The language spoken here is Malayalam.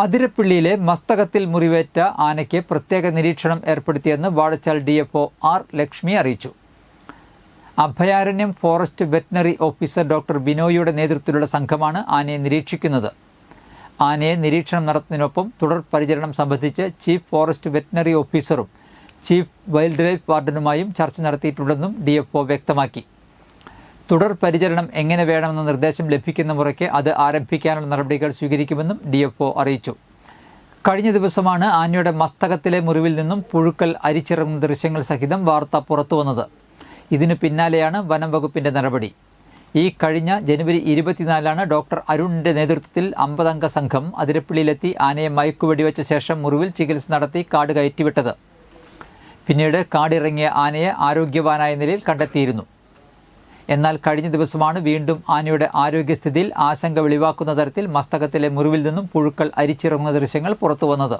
അതിരപ്പിള്ളിയിലെ മസ്തകത്തിൽ മുറിവേറ്റ ആനയ്ക്ക് പ്രത്യേക നിരീക്ഷണം ഏർപ്പെടുത്തിയെന്ന് Vazhachal D F R Lakshmi അറിയിച്ചു. അഭയാരണ്യം ഫോറസ്റ്റ് വെറ്റിനറി ഓഫീസർ ഡോക്ടർ ബിനോയിയുടെ നേതൃത്വത്തിലുള്ള സംഘമാണ് ആനയെ നിരീക്ഷിക്കുന്നത്. ആനയെ നിരീക്ഷണം നടത്തുന്നതിനൊപ്പം തുടർ പരിചരണം സംബന്ധിച്ച് ചീഫ് ഫോറസ്റ്റ് വെറ്റിനറി ഓഫീസറും ചീഫ് വൈൽഡ് ലൈഫ് വാർഡനുമായും ചർച്ച നടത്തിയിട്ടുണ്ടെന്നും ഡി വ്യക്തമാക്കി. തുടർ പരിചരണം എങ്ങനെ വേണമെന്ന നിർദ്ദേശം ലഭിക്കുന്ന മുറയ്ക്ക് അത് ആരംഭിക്കാനുള്ള നടപടികൾ സ്വീകരിക്കുമെന്നും ഡി അറിയിച്ചു. കഴിഞ്ഞ ദിവസമാണ് ആനയുടെ മസ്തകത്തിലെ മുറിവിൽ നിന്നും പുഴുക്കൽ അരിച്ചിറങ്ങുന്ന ദൃശ്യങ്ങൾ സഹിതം വാർത്ത പുറത്തുവന്നത് ഇതിനു പിന്നാലെയാണ് വനം വകുപ്പിന്റെ നടപടി. ഈ കഴിഞ്ഞ ജനുവരി ഇരുപത്തിനാലാണ് ഡോക്ടർ അരുണിന്റെ നേതൃത്വത്തിൽ അമ്പതംഗ സംഘം അതിരപ്പള്ളിയിലെത്തി ആനയെ മയക്കുവെടിവെച്ച ശേഷം മുറിവിൽ ചികിത്സ നടത്തി കാട് കയറ്റിവിട്ടത്. പിന്നീട് കാടിറങ്ങിയ ആനയെ ആരോഗ്യവാനായ നിലയിൽ കണ്ടെത്തിയിരുന്നു. എന്നാൽ കഴിഞ്ഞ ദിവസമാണ് വീണ്ടും ആനയുടെ ആരോഗ്യസ്ഥിതിയിൽ ആശങ്ക വെളിവാക്കുന്ന തരത്തിൽ മസ്തകത്തിലെ മുറിവിൽ നിന്നും പുഴുക്കൾ അരിച്ചിറങ്ങുന്ന ദൃശ്യങ്ങൾ പുറത്തുവന്നത്.